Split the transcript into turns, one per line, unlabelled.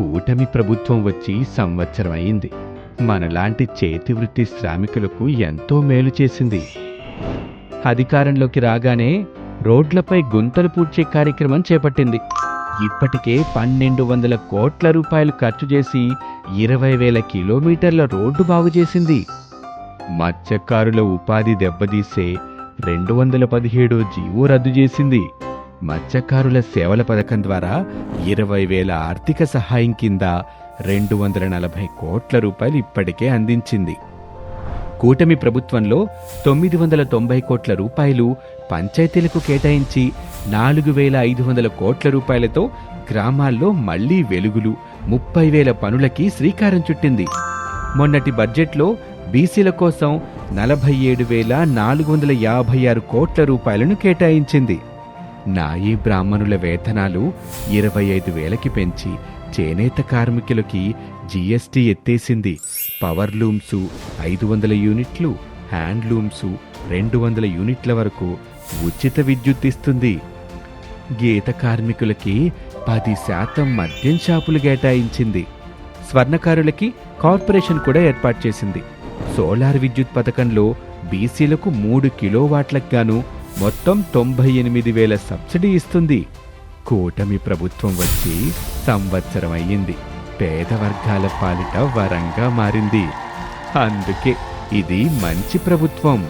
కూటమి ప్రభుత్వం వచ్చి సంవత్సరం అయింది మనలాంటి చేతి వృత్తి శ్రామికులకు ఎంతో మేలు చేసింది. అధికారంలోకి రాగానే రోడ్లపై గుంతలు పూడ్చే కార్యక్రమం చేపట్టింది. ఇప్పటికే పన్నెండు వందల కోట్ల రూపాయలు ఖర్చు చేసి ఇరవై వేల కిలోమీటర్ల రోడ్డు బాగు చేసింది. మత్స్యకారుల ఉపాధి దెబ్బతీసే రెండు వందల పదిహేడు జీవో రద్దు చేసింది. మత్స్యకారుల సేవల పథకం ద్వారా ఇరవై వేల ఆర్థిక సహాయం కింద రెండు వందల నలభై కోట్ల రూపాయలు ఇప్పటికే అందించింది. కూటమి ప్రభుత్వంలో తొమ్మిది వందల తొంభై కోట్ల రూపాయలు పంచాయతీలకు కేటాయించి నాలుగు వేల ఐదు వందల కోట్ల రూపాయలతో గ్రామాల్లో మళ్ళీ వెలుగులు ముప్పై వేల పనులకి శ్రీకారం చుట్టింది. మొన్నటి బడ్జెట్లో బీసీల కోసం నలభై ఏడు వేల నాలుగు వందల యాభై ఆరు కోట్ల రూపాయలను కేటాయించింది. నాయీ బ్రాహ్మణుల వేతనాలు ఇరవై ఐదు వేలకి పెంచి చేనేత కార్మికులకి జీఎస్టీ ఎత్తేసింది. పవర్ లూమ్సు ఐదు వందల యూనిట్లు హ్యాండ్లూమ్సు రెండు వందల యూనిట్ల వరకు ఉచిత విద్యుత్ ఇస్తుంది. గీత కార్మికులకి పది శాతం మద్యం షాపులు కేటాయించింది. స్వర్ణకారులకి కార్పొరేషన్ కూడా ఏర్పాటు చేసింది. సోలార్ విద్యుత్ పథకంలో బీసీలకు మూడు కిలోవాట్లకు గాను మొత్తం తొంభై ఎనిమిది వేల సబ్సిడీ ఇస్తుంది. కూటమి ప్రభుత్వం వచ్చి సంవత్సరం అయ్యింది. పేద వర్గాల పాలిట వరంగా మారింది. అందుకే ఇది మంచి ప్రభుత్వం.